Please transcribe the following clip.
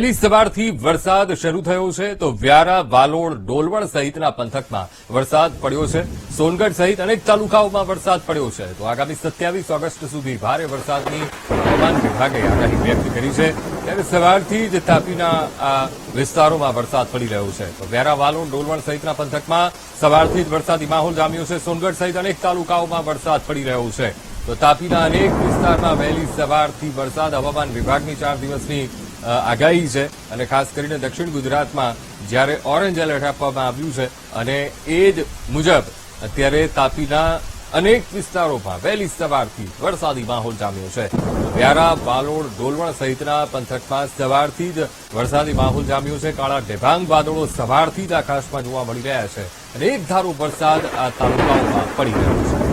વહેલી સવારથી વરસાદ શરૂ થયો છે, તો વ્યારા, વાલોડ ડોલવણ સહિતના પંથકમાં વરસાદ પડ્યો છે. સોનગઢ સહિત અનેક તાલુકાઓમાં વરસાદ પડ્યો છે. તો આગામી સત્યાવીસ ઓગસ્ટ સુધી ભારે વરસાદની હવામાન વિભાગે આગાહી વ્યક્ત કરી છે. ત્યારે સવારથી જ તાપીના આ વિસ્તારોમાં વરસાદ પડી રહ્યો છે. તો વ્યારા, વાલોડ ડોલવણ સહિતના પંથકમાં સવારથી જ વરસાદી માહોલ જામ્યો છે. સોનગઢ સહિત અનેક તાલુકાઓમાં વરસાદ પડી રહ્યો છે. તો તાપીના અનેક વિસ્તારમાં વહેલી સવારથી વરસાદ હવામાન વિભાગની ચાર દિવસની આગાહી છે અને ખાસ કરીને દક્ષિણ ગુજરાતમાં જ્યારે ઓરેન્જ એલર્ટ આપવામાં આવ્યું છે અને એ જ મુજબ અત્યારે તાપીના અનેક વિસ્તારોમાં વહેલી સવારથી વરસાદી માહોલ જામ્યો છે. વ્યારા બાલોડ ડોલવણ સહિતના પંથકમાં સવારથી જ વરસાદી માહોલ જામ્યો છે. કાળા ઢેભાંગ વાદળો સવારથી જ આકાશમાં જોવા મળી રહ્યા છે અને એક ધારો વરસાદ આ તાલુકાઓમાં પડી રહ્યો છે.